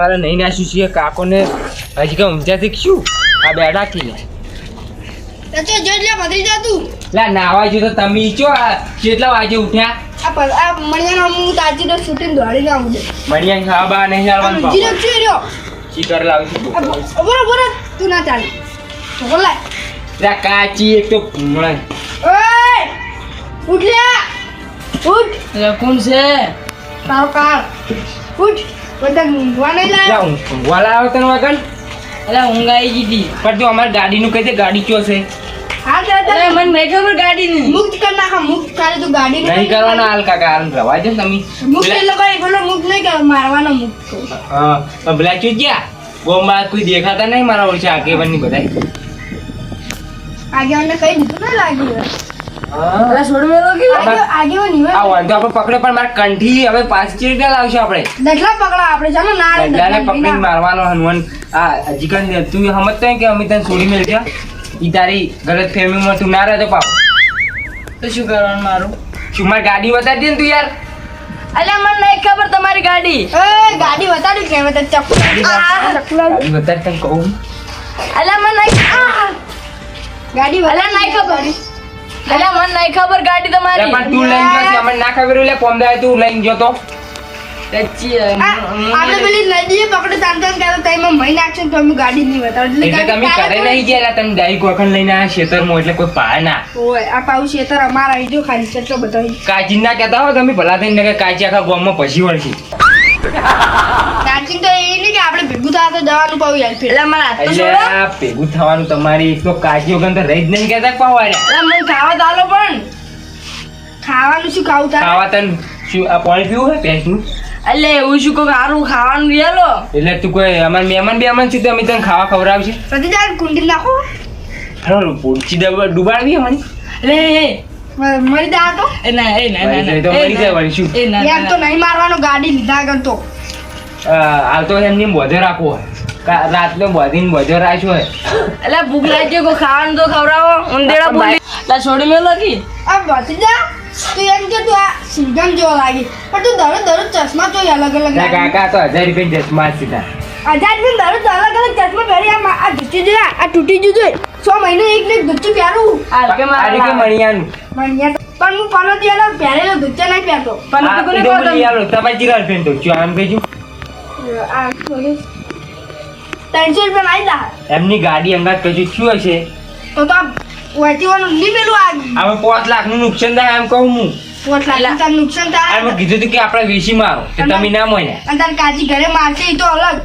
સવારે નહીં નાસ્યું છીએ કાકોને હજી કે ઊંચા શીખશું આ બેડા કીને તો જો જો લે ભત્રી જા તું. લા નાવા જો તો તમે ચો કેટલા વાગે ઉઠ્યા? મણિયા ખાવા બા નહીં ચીકર તું ના ચાલે. લા કાચી એક તો ભૂંગળા. ઓય! ઉઠ લે ઉઠ. કોણ છે? તારો કાળ. ઉઠ બધા ઊંઘવા નહીં લા ઊંઘવા લાવ્યો તને વગર એટલે ઊંઘ આવી ગઈ હતી પણ તું અમારી ગાડીનું કહી દે ગાડી છે? હા મને ખબર ગાડીની. મુક્ત કર નાખા મુક્ત કરે તું ગાડી નહીં કરવાના હાલ કાકા હાલ રવા દે તમે. મુક્ત એ લોકો એ મુક્ત નહીં કરે મારવાનો મુક્ત હા પેલા ચો ગયા? ગોમાં કોઈ દેખાતા નહીં મારા ઓળખે આગેવાની બધાય. આગેવાનને કઈ દીધું ના લાગ્યું. એટલે છોડ મેલો કે આગે- આગેવાન ઈવન આ વાંધો આપણે પકડે પણ માર કંઠી હવે પાંચ રૂપિયા લાવશે આપણે. દટલા પકડા આપણે ચાલો ના રે, ગઢડાને પકડી મારવાનો હનુમાન. આ હજી કાંઈ તું સમજતો કે અમે તને છોડી મેળવ્યા ઈ તારી ગલત ફેમીમાં તું ના રહેતો પાપ તો શું કરવાનું મારું? શું મારી ગાડી બતાડી દે ને તું યાર? અલે મને નહીં ખબર તમારી ગાડી. એ ગાડી બતાડી કે હવે તો ચપ્પુ. ગાડી બતાવી તને કહું. અલે મને નહીં ગાડી અલા, નહીં ખબર. એટલે મને નહીં ખબર ગાડી તમારી. પણ તું લઈને જો છે, અમને ના ખબર એટલે લે પોમદાય તું લઈને જો તો. આપણે પેલી નદીએ પકડે તાન તાન કરે તો એમાં મહી નાખશે ને તો અમે ગાડી નહીં બતાવે એટલે તમે કરે નહીં ગયા તમે ડાયરેક્ટ વખત લઈને આ ખેતરમાં એટલે કોઈ પાય ના. ઓય આ પાઉ શેતર અમારા આવી જો ખાલી છે તો અહીં. કાજી ના કહેતા હો તમે ભલા થઈને કે કાજી આખા ગામમાં પછી વળશે કાચી તો એ નહીં કે આપણે ભેગું થવા તો જવાનું પાઉં યાર ફેર. એટલે હાથ તો છોડો. ભેગું થવાનું તમારી તો કાચી વગર તો રહી જ નહીં કહેતા પાવાડ્યા એટલે મને ખાવા તો પણ. ખાવાનું શું ખાવું તારે? ખાવા તને શું આ પાણી પીવું હોય ભેંસનું? એટલે એવું શું કહું સારું ખાવાનું લેલો એટલે તું કોઈ અમાર મહેમાન બેમાન છું તો અમે તને ખાવા ખવડાવશે. પ્રતિજા કુંડી નાખો. પૂરચી દબ- ડુબાડવી અમારી મરી જા તો? એ ના એ ના ના તો મરી જાય. વળી શું? એ ના એમ તો નહીં મારવાનો ગાડી લીધા કરતો તો. હાલ તો એમની બોધે રાખવો હોય. રાતનો બોધીને બોધે રાખ્યો હોય. એટલે ભૂખ લાગી ગઈ, ખાવાનું તો ખવડાવો. ઉંદેડા બોલી એટલે છોડી મેલો કી? આ ભત્રીજા તું એમ કે તું આ સિંગમ જો લાગી. પણ તું દરરોજ દરરોજ ચશ્મા તો અલગ અલગ. કાકા તો હજાર રૂપિયા ચશ્મા સીધા. આઝાદ બી દરરોજ અલગ અલગ ચશ્મા પહેરી આ ધૂચી જોયા આ તૂટી ગયું જોઈ. સો મહિને એક ને દુચ્ચું પહેરું હાલ કે આ રીતે મારા મણિયાનું. મણિયા પણ હું પનોતી દિયાલો પહેરેલો ધૂચા નહીં પહેરતો પણ તું કોને કહો તમે? દિયાલો તમારે જીરાલ પહેરતો છો આમ કહેજો? આ થોડી ત્રણસો રૂપિયા લાવી દા. એમની ગાડી અંગાત કશું શું હશે? તો તો વાટીવાનું નહીં પેલું આ હવે પાંચ લાખનું નુકસાન થાય એમ કહું હું. પોટ લાખ તાર નુકસાન થાય. મેં કીધું હતું કે આપણે વેચી મારો કે તમે ના મોન્યા. અને તાર કાચી ઘરે મારશે એ તો અલગ.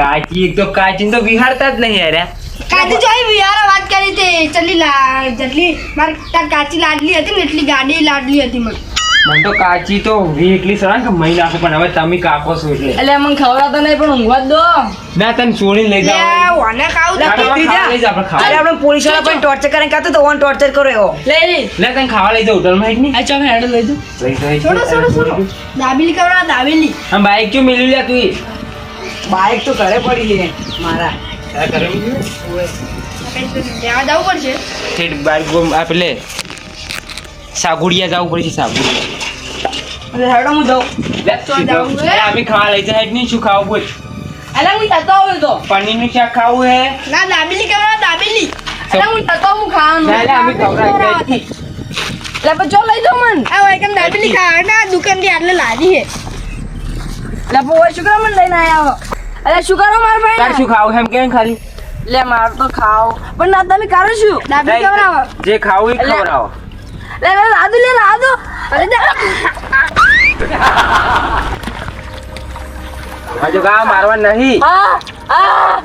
કાચી એક તો કાચી તો વિહારતા જ નહીં યાર કાચી જોઈ વિયારા વાત કરી તે. ચલી લા જેટલી માર તાર કાચી લાડલી હતી ને એટલી ગાડી લાડલી હતી મને. મને તો કાચી તો વી એટલી સળંગ કે મહી નાખો પણ હવે તમે કાકો છો એટલે. એટલે મને ખવડાવતા નહીં પણ ઊંઘવા દો. ના તને છોડીને લઈ જાવ ઓને ખાવ તો. લઈ જા આપણે અરે આપણે પોલીસવાળા પણ ટોર્ચર કરીને કાતો તો ઓન ટોર્ચર કરો એવો. લે લે. લે તને ખાવા લઈ જાવ હોટલમાં હેડની આ ચોક હેડ લઈ દઉં લઈ જાય છોડો છોડો છોડો. દાબેલી કવડા દાબેલી. આમ બાઈક ક્यों મિલી લે તું બાઈક તો ઘરે પડી છે મારા. સાગુડિયા જવું પડશે સાગુડિયા. અમે ખાવા લઈ જાય નહીં શું ખાવું બોલ એટલે હું થતો હોય તો. પનીરનું શાક ખાવું હે? ના દાબેલી કવડા દાબેલી. એટલે હું થતો હું ખાવાનું. ના લે અમે ખવડાવી એટલે પછી જો લઈ જાઉં મન. આ વાયકમ દાબેલી ખાવા? ના દુકાનથી આટલે લાદી હે. એટલે શું કરવા મને લઈને આયા એટલે શું કરો મારા તાર ભાઈ શું ખાવ? એમ કેમ ખાલી? લે માર તો ખાવ. પણ ના તમે કરો શું? દાદી કવડાવો જે ખાવ એ ખવડાવો. લે લે લાદુ લે લાદુ. અરે દા- હજુ કા મારવા નહીં. હા હા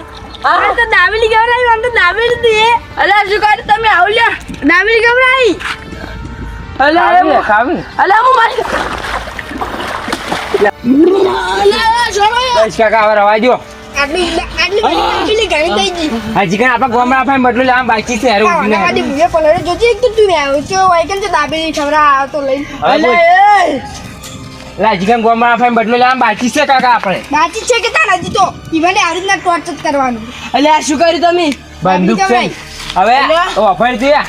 આ તો દાબેલી ગવરાઈ આમ તો દાબેલી એ. અલે શું કર તમે? આવલ્યા દાબેલી ગવરાઈ અલે ખાવી. અલે હું મારી હજી કાંઈ આપણા ગામમાં આપણે બદલું લેવા બાકી છે હારે ઊભી આ નહીં. ભૂલે પલળે જોજે એક તો તું આવ્યો છો વાયકમ તો દાબેલી ખવડા આવ્યો તો લઈ અલે બોલ. એ એટલે હજી કાંઈ ગામમાં આપણે બદલું લેવા બાકી છે કાકા આપણે બાકી છે કે તાર હજી તો ઈવને આવી રીતના ટોર્ચર કરવાનું અલે આ શું કર્યું તમે બંદૂક છે હવે? ઓફર થયા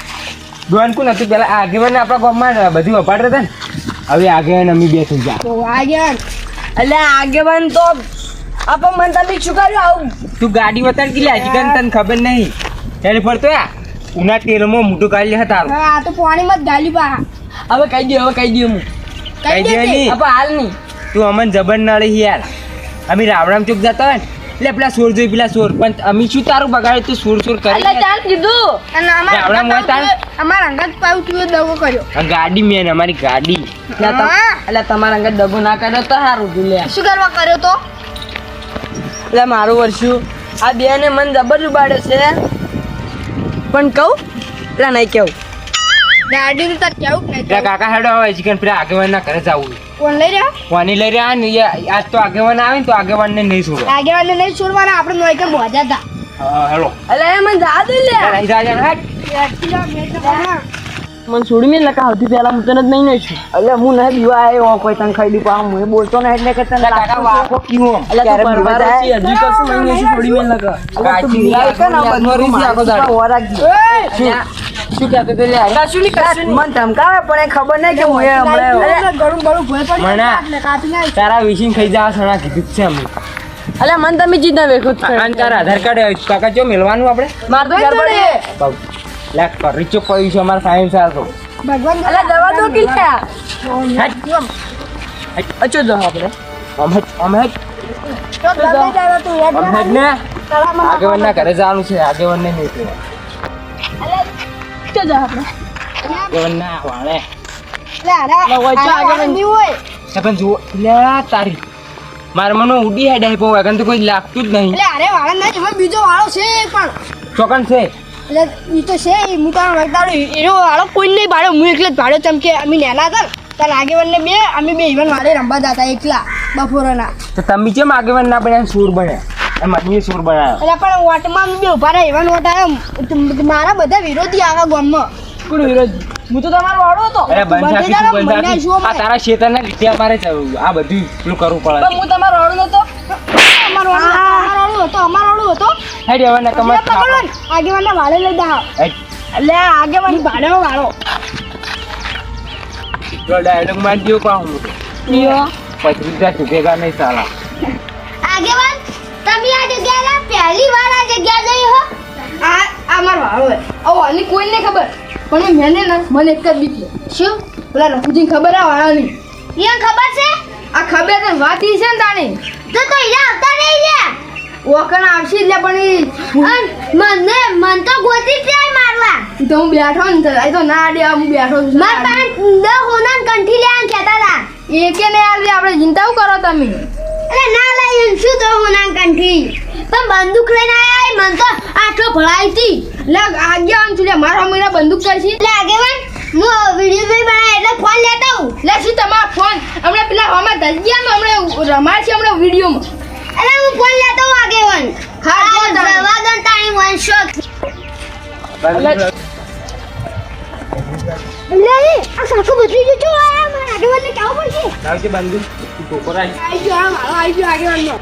ગોન હતું પેલા આગેવાન આપણા ગામમાં બધું વપાડતા હતા ને હવે આગળ અમે બે થઈ તો આગળ. એટલે આગેવાન તો આપણ મન તમે શું કર્યું આવું? તું ગાડી બતાડ કે લે? અજીકન તને ખબર નહીં. ત્યારે ફરતો યા. ઉના તેલમાં મોટું કાઢી હતા આ તો પાણીમાં જ ગાલી પા હવે કહી દે હવે કહી દે હું. કઈ દે નહીં. હવે હાલ નહીં. તું અમન જબર નડે યાર. અમે રાવણામ ચૂક જતા હોય ને એટલે પેલા સોર જોઈ પેલા સોર. પણ અમે શું તારું બગાડે તું સોર સોર કરી એટલે ચાલ કીધું. અને અમારા અંગત? અમારા અંગત પાઉ તું દગો કર્યો. આ ગાડી મેન અમારી ગાડી. એટલે તમારા અંગત દગો ના કર્યો તો સારું તું લે. શું કરવા કર્યો તો? એટલે મારું વર્ષું. આ બે ને મન જબર ઉબાડે છે. પણ કહું? એટલે નહીં કેવું ગાડી નું તાર કેવું? કાકા હેડો આવે ચિકન પેલા આગેવાન ના ઘરે જવું કોણ લઈ રહ્યા? કોની લઈ રહ્યા? ને આજ તો આગેવાન આવે ને તો આગેવાન ને નહીં છોડો આગેવાનને નહીં છોડવાના આપણે નોય કે બોજા હતા. હેલો. એટલે એ મને જા દે લે. જા જા, હેટ. મને છોડી મેં લકા સૌથી પેલા હું તને જ નહીં નહીં છું એટલે હું નહીં બીવા આવ્યો કોઈ તને ખાઈ દીપા હું બોલતો નહીં એટલે કે તને કાકા વાકો કીવો એટલે તું પરવાર છે હજી કશું નહીં નહીં છોડી મેં લકા કાચી. ની આગળ રીસી આખો દાડો. શું કહેતો તો લે કશું નહીં કશું નહીં. મને ધમકાવે પણ એ ખબર નહીં કે હું એ હમણાં ગળું ગળું ભોય પડી કાપી તારા વિશિંગ ખાઈ જા સણા કીધું છે અમે એટલે મને તમે જીતના વેખો ખરી. આધાર કાર્ડ કાકા જો મેળવાનું આપણે? માર તો ઘર પડી પડ્યું છે અમારે સાયન્સ ભગવાન દવા તો કી લે અચો જો. આપણે. હેટ, આમ તો ગમે યાદ આગેવાન ના? ઘરે જવાનું છે આગેવન ને નહીં કહેવાનું. અચો આપણે. ના વાળે. પણ જુઓ. લે તારી. મારા મને ઉડી હેડ આપ્યો વગર તો કોઈ લાગતું જ નહીં. એટલે અરે વાળા નહીં એમાં બીજો વાળો છે પણ. ચોકન છે. એટલે ઈ તો છે ઈ હું તારો વગદાડો એનો વાળો કોઈ નહીં ભાડ્યો હું એકલે જ ભાડ્યો તેમ કે અમે નાના હતા તાર આગેવાનને બે અમે બે ઇવન વાળે રમવા જતા એકલા બપોરના. તો તમે કેમ આગેવાન ના બન્યા સૂર બન્યા? અને મને સુર બનાવ્યો. એટલે પણ વોટમાં બે ઊભા રહ્યા ઇવન વોટ આવ્યો મારા બધા વિરોધી ગામમાં. કોણ વિરોધ? હું તો તમારો વાળો હતો. અરે બંધ આ તારા શેતરના લીધે અમારે જ આ બધું પેલું કરવું પણ પડે હું તમારો વાળો નતો. અમારો વાળો હતો અમારો વાળો હતો હેડ હવે કમર પકડો ને, આગેવાનના વાળે લઈ દા એટલે આગેવાન વાળો. ડાયલોગ માર દિયો પા હું પછી ચૂકેગા નહીં સાલા તમે આ જગ્યાએ પહેલી વાર આ જગ્યા જઈ હો. આ આ મારો વાળો હે. ઓ આની કોઈને ખબર? પણ મેને ને મને એક જ બીક છે. શું? પેલા રઘુજીને ખબર આ વાળાની? એ ખબર છે? આ ખબર તો વાત ઈ છે ને તાણી? તો તો ઈરા આવતા નહીં છે ઓકણ આવશે એટલે પણ મને મન તો ગોતી ત્યાં મારવા. તો હું બેઠો ને તો આ તો ના આડે હું બેઠો છું. માર પાસે દ હોના કંઠી લે આન કહેતા હતા. કે ને યાર આપણે ચિંતા કરો તમે? એટલે ના લઈ શું તો હોનાન કંઠી પણ બંદૂક લઈને આયા મન તો આટલો ભળાઈ હતી. આમ છું મારા મહિના બંદૂક કરશી. એટલે આગેવાન હું વીડિયો બનાય એટલે ફોન લેતા હું એટલે શું તમારો ફોન? હમણાં પેલા હમણાં દરિયામાં હમણાં રમાડ છે હમણાં વિડીયોમાં. અરે હું ફોન લેતો હું આગેવાન. હા. જવા દો ને તાણી વન શોટ એટલે આ સાકુ બદલી આ. મારા આગેવાનને કહેવું પડશે? આવજે બંદૂક તું ટોકો રાખ. આવી ગયો આ મારો આવી ગયો આગેવાનનો.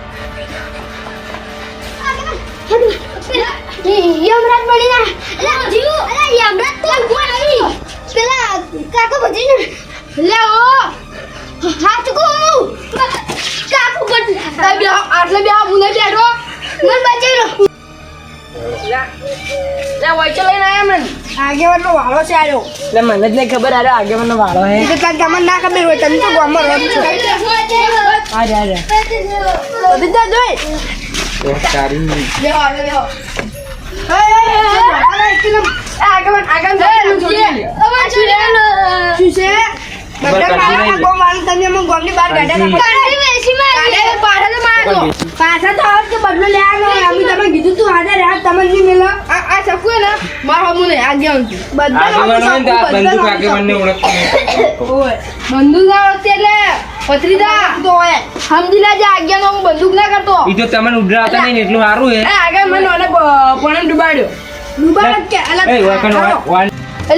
યમરાજ બની ના અલા જીવ અલા યમરાજ તો કોણ આવી પેલા કાકો બધી ને લે ઓ હાથ કો કાકો બધી આટલે બે મુને બેઠો. મન બચાઈ લો લે વચ્ચે લઈને આયા મને. આગેવાનનો વાળો છે આયો. એટલે મને જ નહીં ખબર આરો આગેવાનો વાળો હે. એ તો તાર ગામમાં ના ખબર હોય તમે તો ગામમાં રહો જ છો. આરે આરે બધી જા જોઈ. એ તારી બેહો આગળ બેહો હે હે હે અલા એકદમ આગળ આગળ જઈ શું છે? બધા મારા ગોમ વાળું તમે ગોમની બહાર કાઢ્યા પાછા તો આવત કે બદલો લેવાનો અમે તમને કીધું તું હાજર તમને નહીં મેલો. આ આ ને મારો હમું ને તો બધા બંદૂક ઓળખતું ઓય બંદૂક ના એટલે પથરીદા. તો હોય. સમજી લેજે આજ્ઞાનો હું બંદૂક ના કરતો. ઈ તો તમને ઉડરાવતા નહીં એટલું સારું હે એ આગળ મને ઓને પણ ડુબાડ્યો ડુબાડો કે એટલે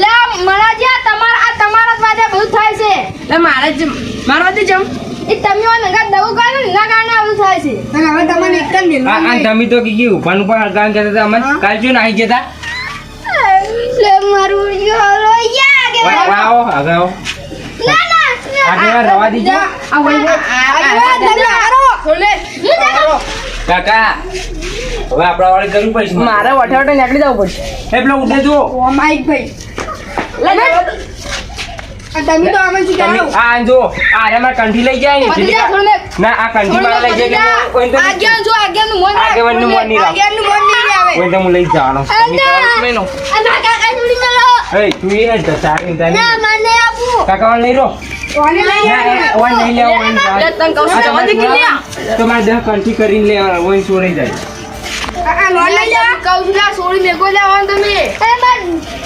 મારા મણાજી તમારા આ તમારા જ વાજે બધું થાય છે. એટલે મારે જ મારા દે જમ. એ તમે દવું કાઢો ને કારણે આ થાય છે હવે તમને એક જ આ આ તમે તો કીધી ઉભાન ઉપર કહેતા હતા અમને કાલ જો નાહી જતા લે મારું યોરો યા કે આવો. ના ના રવા દીજો આ વઈ આ તમે કાકા હવે આપણા વાળે કરવું પડશે મારે વઠે વઠે નીકળી જવું પડશે એ પેલો ઉઠે જો ઓ માઈક ભાઈ તમે તો આમાં શું તમે આ જો આ રે મારે કંઠી લઈ જાય ને જા, ના આ કંઠી મારે લઈ જાય કે કોઈ તો આગેવાન જો આગેવાનનું મોન રાખ. આગેવાનનું મોન નહીં રાખ. નું મન નહીં આવે. કોઈ તો હું લઈ જાણો. તમે કરો મેં નો કાકા જોડી મેલો. એ તું એ જ જતા ઇન તને ના મને આપું કાકા વાળ લઈ રો કોને લઈ ના આવે? ઓન નહીં લેવો ઓન લે, કહું છું, આ કે તમારે લ્યા. તમારે દહ કંઠી કરીને લેવાના ઓન છોડાઈ જાય. આ- લોન લઈ લેવા કહું છું લા, સોળી મેઘો લેવાનો તમે. એ માર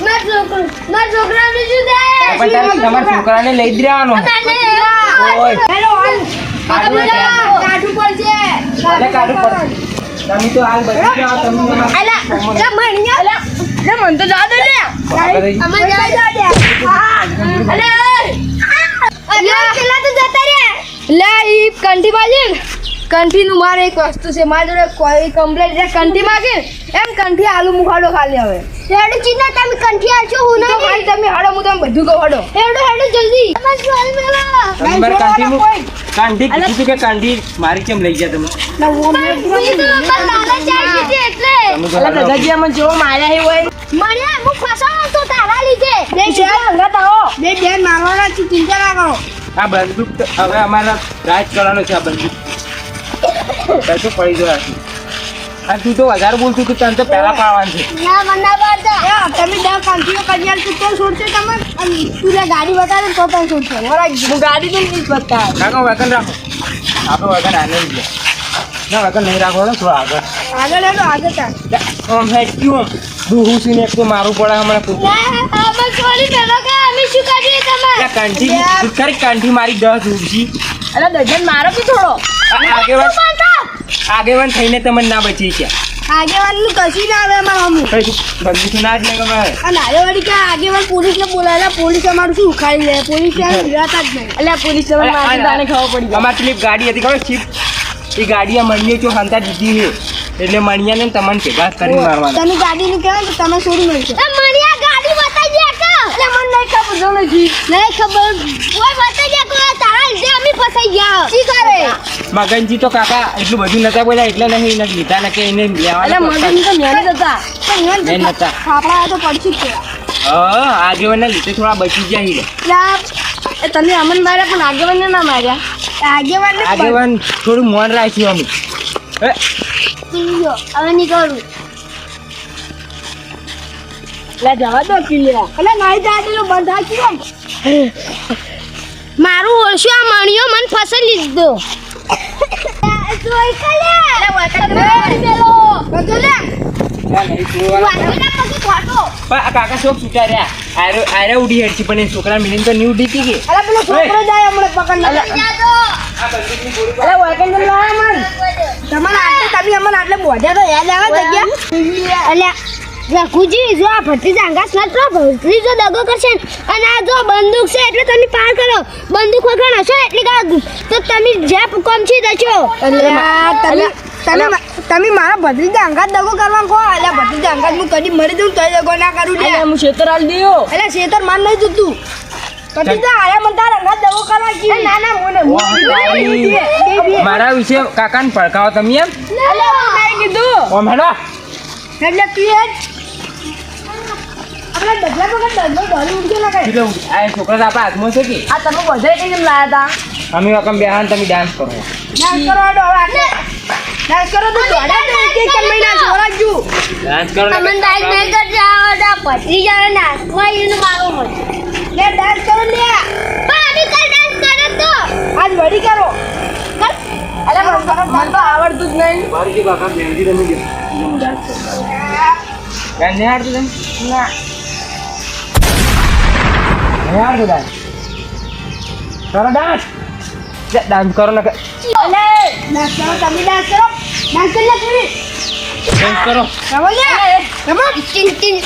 માર છોકરો માર છોકરાને શું થાય પણ તારે છોકરાને લઈ જ રહેવાનો. ઓય. હેલો હાલ. કાઠું પડશે. અલે કાઢું પડ તમે તો હાલ બચી જાઓ તમે અલા લા મણિયા અલા લે મને તો જા દે લે. અમે જા જા દે અલે અરે પેલા તો જતા રે લે ઈ કંઠી માજી ને કંઠીનું મારે એક વસ્તુ છે મારી જોડે કોઈ કમ્પ્લેટ છે? કંઠી માગે એમ કંઠી આલુ મુખાડો ખાલી હવે. હેડો ચિંતા તમે કંઠી આલશો હું ના ભાઈ તમે હાડો હું તમે બધું કહો હાડો. હેડો હેડો જલ્દી. નંબર કંઠી કાંઠીનું- કાંઠી કીધું હતું કે કંઠી મારી કેમ લઈ ગયા તમે? હું તો એટલે. તો. દાદાજી માર્યા હે હોય. હું ફસાણો તો તારા લીધે. બે મારવાના ચિંતા ના કરો. આ બંદૂક હવે અમારા રાજ કરવાનો છે આ બંદૂક. પડી જાય આ તું તો વધારે બોલતું તું તને તો પહેલા પાવાનું છે. ના મના બાતા તમે દસ કંઠીઓ કરી આલશો તો છોડશે તમે તું ગાડી બતાવે તો પણ છોડશે. હું ગાડી તો નહીં બતા કાકા વગન રાખો. આપણે વગન આને જ ના વગન નહીં રાખો ને થોડો આગળ. આગળ હેડો આગળ ચાલ આમ હેડ ક્યું દુહું છે ને એક તો મારું પડે હમણાં કૂતરું. ના અમાર સોલી મેલો કે અમે શું કરીએ તમાર? કાંઠી તું કાંઠી મારી દસ ઉડશી અલા દર્જન મારો કે થોડો. આગેવાન આગેવાન થઈને તમને ના બચી ગયા આગેવાનનું કશું ના આવે અમારે હમું કઈ ના જ નહીં ગમે અને આગેવાળી કે આગેવાન પોલીસને બોલાવેલા પોલીસ અમારું શું ઉખાડી લે? પોલીસ વિરાતા જ નહીં. અલ્યા પોલીસ તમને ખબર પડી અમાર પેલી એક ગાડી હતી ખબર ચીપ. એ ગાડી મળીએ ચો હંતા દીધી છે એટલે મણિયા ને તમને ભેગા કરી મારવાના. તમે ગાડીનું કહેવાય તો તમે છોડી મળશો મણિયા ગાડી બતાવી દે એટલે મને નહીં ખબર જો નથી નહીં ખબર. કોઈ અમે ફસાઈ ગયા. શી કરે? મગનજી તો કાકા એટલું બધું નતા બોલ્યા એટલે નહીં નથી લીધા ને કે એને લેવાના મને તો મેરી હતા પણ નહીં નતા. આપણા તો પડશે જ પેલા હા આગેવાનના લીધે થોડા બચી જાય હીરે. એ તમે અમન માર્યા પણ આગેવાનને ના માર્યા? આગેવાનને આગેવાન થોડું મોન રાખ્યું અમે. હે, હવે નીકળું. લે જવા દો કિલ્લા. એટલે નાઈ દાદીનો બંધ હાચ્યું મારું ઓળશું આ મણિયો મન ફસલ લીધો. જોઈ કાકા શોખ છૂટા રહ્યા આરે આરે ઉડી હેડતી પણ એ છોકરા મિલિન તો નહીં ઉડી કે? અલા પેલો છોકરો જાય હમણાં પકડ લે આ બંદૂકની ગોળી અલ્યા મન તમારે આટલે તમે અમને આટલે બોધ્યા તો યાદ આવે જગ્યા? અલ્યા રઘુજી જો આ ભત્રીજા અંગાસ ના તો ભત્રીજો દગો કરશે ને અને આ જો બંદૂક છે એટલે તમે પાર કરો. બંદૂક વગર હશો એટલે કા તો તમે જે કોમ છી દશો? અલ્યા તમે તમે તમે મારા ભત્રીજા અંગાત દગો કરવા કહો અલ્યા ભત્રીજા અંગાત હું કદી મરી દઉં તોય દગો ના કરું ને હું શેતર આલ દેયો. અલ્યા શેતર માન નહીં જતું. તું ના ના મારા વિશે કાકાને પડકાવો તમે એમ? કીધું. એટલે તું આપણે ડગલા પકડ ડગલો ધોરી ઉડજો ના કરે આ છોકરા આપણા હાથમાં છે કે? આ તમે બધા કઈ કેમ લાયા હતા અમે વખમ બેહાન તમે ડાન્સ કરો. ડાન્સ કરો ડાન્સ કરો તો દોડા તો એક એક મહિના છોરાજુ ડાન્સ કરો ને ડાયટ નહીં કરતા આવડતા ભત્રીજા નાખવા એનું મારું લે ડાન્સ કરો લે ડાન્સ કરે તો? આજ વડી કરો. અલ્યા મને તો- આવડતું જ નહીં. મારી જે કાકા મહેંદી રમી ગયો. ડાન્સ નહીં હારતું ના. નહીં હારતું ડાન્સ કરો ડાન્સ જા, ડાન્સ કરો ને અલે ડાન્સ કરો તમે ડાન્સ કરો ડાન્સ કરી લે પૂરી ડાન્સ કરો રમો લે રમો ટીન ટીન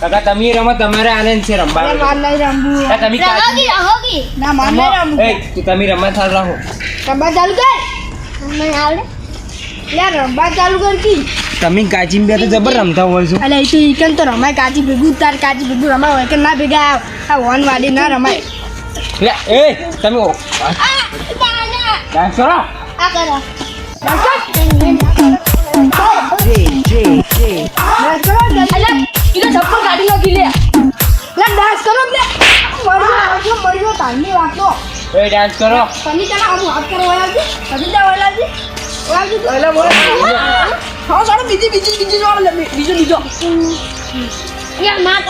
કાકા તમે રમો તમારે આનંદ છે અરે રમવાનું માર નહીં રમવું કા તમે રહોગી રહોગી ના માર નહીં રમવું એ તું તમે રમવા ચાલુ રાખો રમવા ચાલુ કર મને આવડે લે રમવા ચાલુ કરતી તમે કાચી બે તો જબર રમતા હોય છો. અલે તો ઈકન તો રમાય? કાચી ભેગું તાર કાચી ભેગું રમાય હોય કે ના ભેગા આ- વન વાડી ના રમાય. લે એ તમે ઓ- ડાન્સ કરો. આ કરો. ડાન્સ કરો તમે તને આમ વાત કરો. વળાવજી વળાવજી એટલે બોલ હા સાડો બીજી બીજી બીજી જોડો બીજો બીજો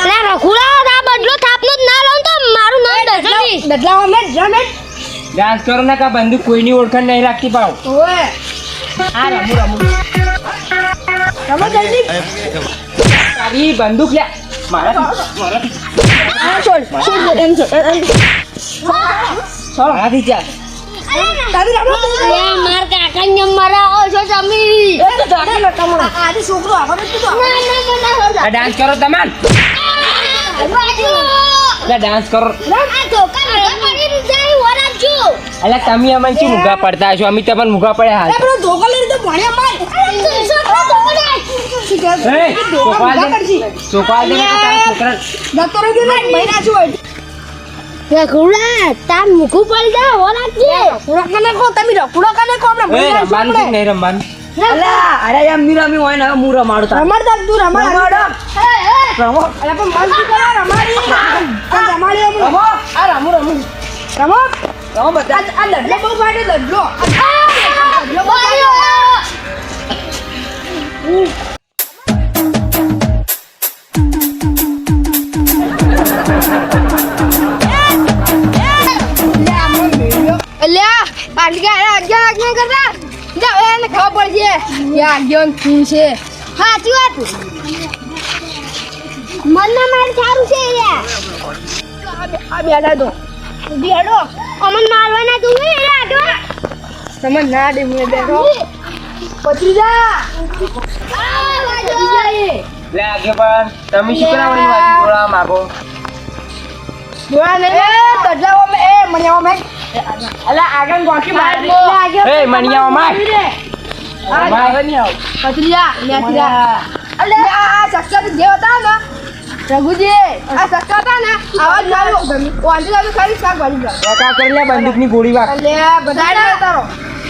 અરે રખુડા આ બદલો થાપનો જ ના લઉં તો મારું નામ દર્શની બદલાવા મેં જા મેં ડાન્સ કરો ને કા બંદૂક કોઈની ઓળખાણ નહીં રાખતી પાવ. આ રમુ રમુ. રમો જલ્દી. તારી બંદૂક લે. મારા આ છોડ છોડ એમ છોડ એમ મારાથી ચાલ તારી રમો અરે માર કાકા ને મરાવો છો તમે એ તો જાગે ન તમારો આજે છોકરો આગળ જ તો ના ના ના ના ડાન્સ કરો બાજુ લે ડાન્સ કરો આ તો નતા પડી જાય વરાજો અલે તમે અમને શું મુગા પડતા છો અમે તમને મુગા પડ્યા હાલ એ પેલો ધોકો લઈને તો ભણ્યા માર છોકરો દોડાય શું કહે એ દે ને તારા છોકરા ને મહિના છું રખુડા તાર મુખું પડી જાય વરાજે રખુડા કને કો તમે રખુડા કને કો આપણે એ મહિના રમવાનું છે નહીં રમવાનું અલા અરે એમ ની રમી હોય ને હવે હું રમાડું તાર રમાડ તું રમાડ રમાડો રમો અરે પણ મન શું કરે રમાડી પણ રમાડી રમો આ રમુ રમુ રમો રમો બધા આ લડલો બહુ ફાટે લડલો લડલો બહુ ફાટે અલ્યા આટલી અગિયાર આજ્ઞા કરતા? જાવ એને ખબર પડશે કે શું છે. સાચી વાત? મનના માર સારું છે આ બેડા તો બેડો અમન મારવાના તું તમે ના દે મને બેઠો પત્રીજા આ વાજો. લે આગે તમે શું ને એ એ મણિયાવો મે અલા આગળ ગોઠી માર દે એ મણિયાઓ માર. આ માર. નહીં આવ. પત્રીજા મેથીરા અલે આ જે હતા ને. રઘુજી આ સસ્તા હતા ને. આવાજ મારો વાંધી તમે ખાલી શાકભાજી જાવ એકા કરી લે બંદૂકની ગોળી વાગ. અલે બધા તારો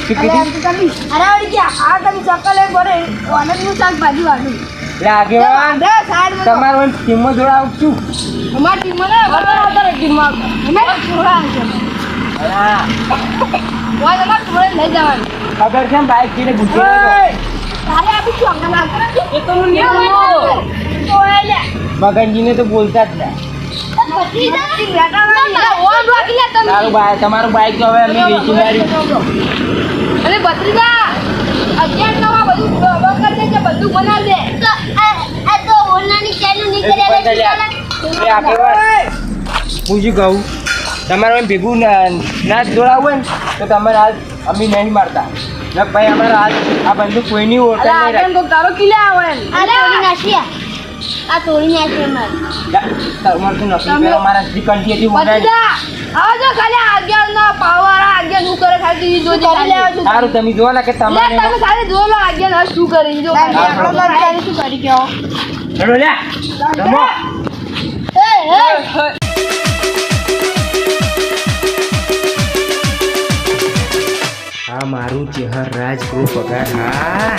શું અલે કીધું? એમ તો તમે અરે વળી કે આ તમે ચક્કર લઈ ભરે વાનરનું શાકભાજી વાળું લે આગે વાંધે માં તમારો ટીમમાં જોડાવ છું. અમારી ટીમ મને વરસાદ આવતા. ટીમમાં અમે ખબર છે બાઈક તારે આપી શું તો બોલતા. જ નહીં તમારું બાઈક તો હવે અમે વેચી માર્યું અને બત્રીજા અગિયાર નવા બધું કરી દે બધું બનાવી દે આ તો હું શું કહું. તમારે એમ ભેગું ના ના દોડાવવું હોય ને તો તમારે હાલ અમે નહીં મારતા. ને ભાઈ અમારે હાલ આ બંદૂક કોઈની નહીં આગળ તારો કિલે આવે. આ તોડી નાખી આ તોડી નાખી માર રાખી તમારે શું નક્કી કરે? અમારા જે હતી ઓળખાણ બત્રીજા જો ખાલી અગિયાર નો અગિયાર શું કરે? ખાલી ઈ જોજે ખાલી. સારું તમે ને કે તમારે તમે ખાલી લો શું કરે જો. તો શું ગયો લે. રમો. એ આ મારું ચેહર રાજ ગ્રુપ પગાર. હા.